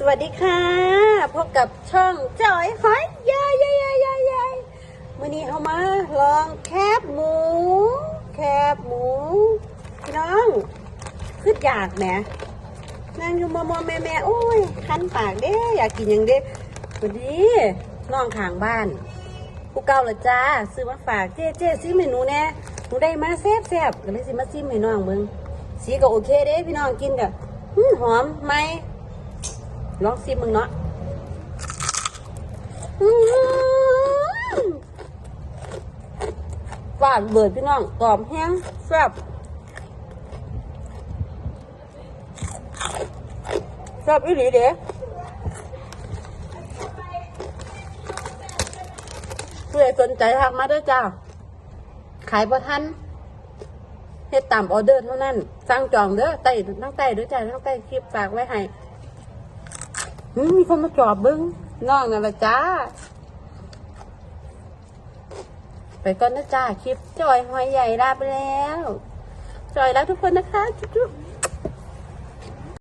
สวัสดีค่ะ พบกับช่องจอยหอยยายยายยายยายมื่อนี้เอามาลองแคบหมู แคบหมูพี่น้องคืออยากแหมนั่งอยู่มอมอแม่แม่โอ้ยคันปากเด้อยากกินอย่างเด้สวัสดีน้องขางบ้านผู้เก่าละจ้าซื้อมาฝากเจ๊เจ๊ซิเมนูแน่หนูได้มาแซ่บแซ่บก็เลยสิมาซิมให้น้องเบิ่งสีก็โอเคเด้พี่น้องกินกับหอมไหม ลองซิมมึงเนาะหวานเบิดพี่น้องกรอบแห้งแซ่บแซ่บอีหลีเด้เพื่อสนใจทักมาด้วยจ้า ขายประทันเฮ็ดตามออเดอร์เท่านั้น สั่งจองเด้อใต้ทั้งใต้ด้อจ้าทั้งใต้คลิปฝากไว้ให้ อืมมีคนมาจอบเบิ้งน้องนั่นละจ้า ไปก่อนนะจ้าคลิปจอยหอยใหญ่ลาไปแล้ว จอยรักทุกคนนะคะ จุ๊บ